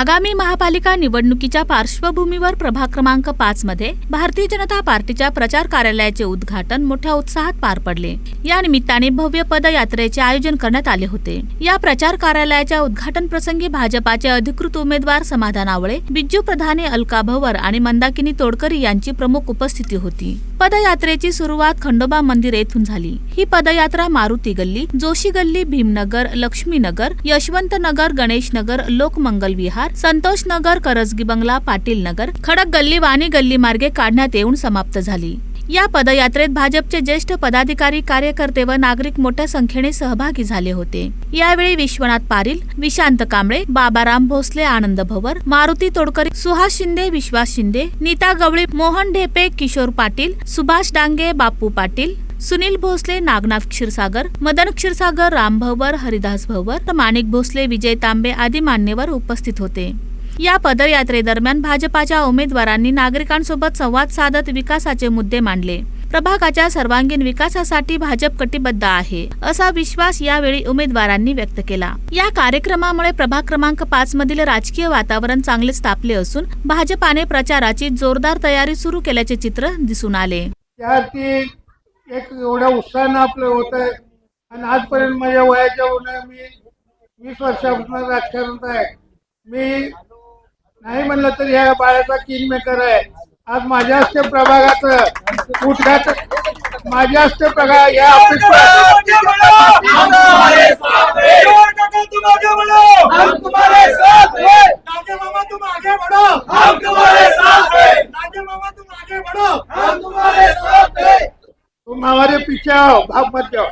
आगामी महापालिका निवडणुकीच्या पार्श्वभूमीवर प्रभाग क्रमांक पाच मध्ये भारतीय जनता पार्टीच्या प्रचार कार्यालयाचे उद्घाटन मोठ्या उत्साहात पार पडले. या निमित्ताने भव्य पदयात्रेचे आयोजन करण्यात आले होते. या प्रचार कार्यालयाच्या उद्घाटन प्रसंगी भाजपाचे अधिकृत उमेदवार समाधान आवळे बिज्जू प्रधाने अलका भवर आणि मंदाकिनी तोडकरी यांची प्रमुख उपस्थिती होती. पदयात्रेची सुरुवात खंडोबा मंदिर येथून झाली. ही पदयात्रा मारुती गल्ली जोशी गल्ली भीमनगर लक्ष्मीनगर यशवंत नगर गणेश नगर लोकमंगल विहार संतोष नगर करजगी बंगला पाटील नगर खडक गल्ली वाणी गल्ली मार्गे काढण्यात येऊन समाप्त झाली. या पदयात्रेत भाजपचे ज्येष्ठ पदाधिकारी कार्यकर्ते व नागरिक मोठ्या संख्येने सहभागी झाले होते. यावेळी विश्वनाथ पारील विशांत कांबळे बाबाराम भोसले आनंद भवर मारुती तोडकरी सुहास शिंदे विश्वास शिंदे नीता गवळी मोहन ढेपे किशोर पाटील सुभाष डांगे बापू पाटील सुनील भोसले नागनाथ क्षीरसागर मदन क्षीरसागर राम भवर हरिदास भवर माणिक भोसले विजय तांबे आदी मान्यवर उपस्थित होते. या पदयात्रेदरम्यान भाजपाच्या उमेदवारांनी नागरिकांसोबत संवाद साधत विकासाचे मुद्दे मांडले. प्रभागाच्या सर्वांगीण विकासासाठी भाजप कटिबद्ध आहे असा विश्वास यावेळी उमेदवारांनी व्यक्त केला. या कार्यक्रमामुळे प्रभाग क्रमांक पाच मधील राजकीय वातावरण चांगले तापले असून भाजपाने प्रचाराची जोरदार तयारी सुरू केल्याचे चित्र दिसून आले. एक एवढ्या उत्साहानं आपलं होत आहे. आणि आजपर्यंत माझ्या वयाच्या उन्हा मी वीस वर्षापासून राजकारणात आहे. मी नाही म्हणलं तरी ह्या बाळाचा किंग मेकर आहे. आज माझ्या हस्ते प्रभागाचं उद्घाटन माझ्या हस्ते प्रभाग या ऑफिस हमारे पीछे आओ भाग मत जाओ।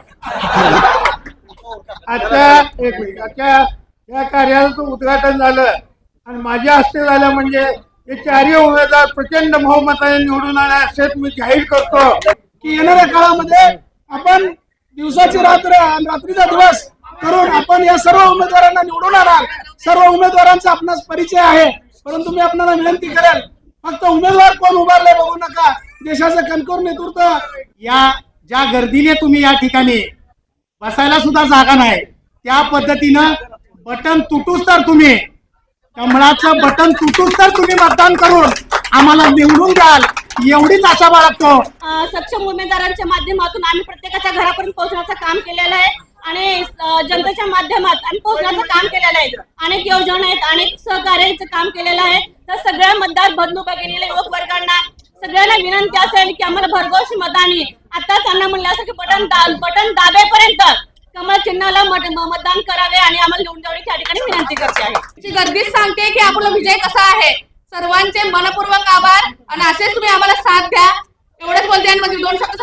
आता एक मिनिट आता या कार्यालयाचं उद्घाटन झालं. आणि माझ्या हस्ते झालं म्हणजे हे चारही उमेदवार प्रचंड बहुमताने निवडून आले असे मी जाहीर करतो की येणाऱ्या काळामध्ये आपण दिवसाची रात्र आणि रात्रीचा दिवस करून आपण या सर्व उमेदवारांना निवडून आणाल. सर्व उमेदवारांचा आपणास परिचय आहे. परंतु मी आपल्याला विनंती करेल फक्त उमेदवार कोण उभारले बघू नका. देशाचं कणकोर नेतृत्व या ज्या गर्दीने तुम्ही या ठिकाणी बसायला सुद्धा जागा नाही त्या पद्धतीनं बटन तुटूच तर तुम्ही कमळाचं बटन तुटूच तर तुम्ही मतदान करून आम्हाला निवडून द्याल एवढीच आशा बाळगतो. सक्षम उमेदवारांच्या माध्यमातून आम्ही प्रत्येकाच्या घरापर्यंत पोहोचण्याचं काम केलेलं आहे आणि जनतेच्या माध्यमात आम्ही पोहोचण्याचं काम केलेलं आहे. अनेक योजना आहेत अनेक सहकार्याचं काम केलेलं आहे. तर सगळ्या मतदार बदलू बघितलेल्या युवक वर्गांना सगळ्यांना विनंती असेल की आम्हाला भरघोस मताने आताच अण्णा की बटन दा बटन दाबेपर्यंत कमल चिन्हाला मतदान करावे आणि आम्हाला निवडून त्या ठिकाणी विनंती करते आहे. गर्दी सांगते की आपला विजय कसा आहे. सर्वांचे मनपूर्वक आभार आणि असेच तुम्ही आम्हाला साथ द्या. एवढंच बोलते आणि दोन शब्द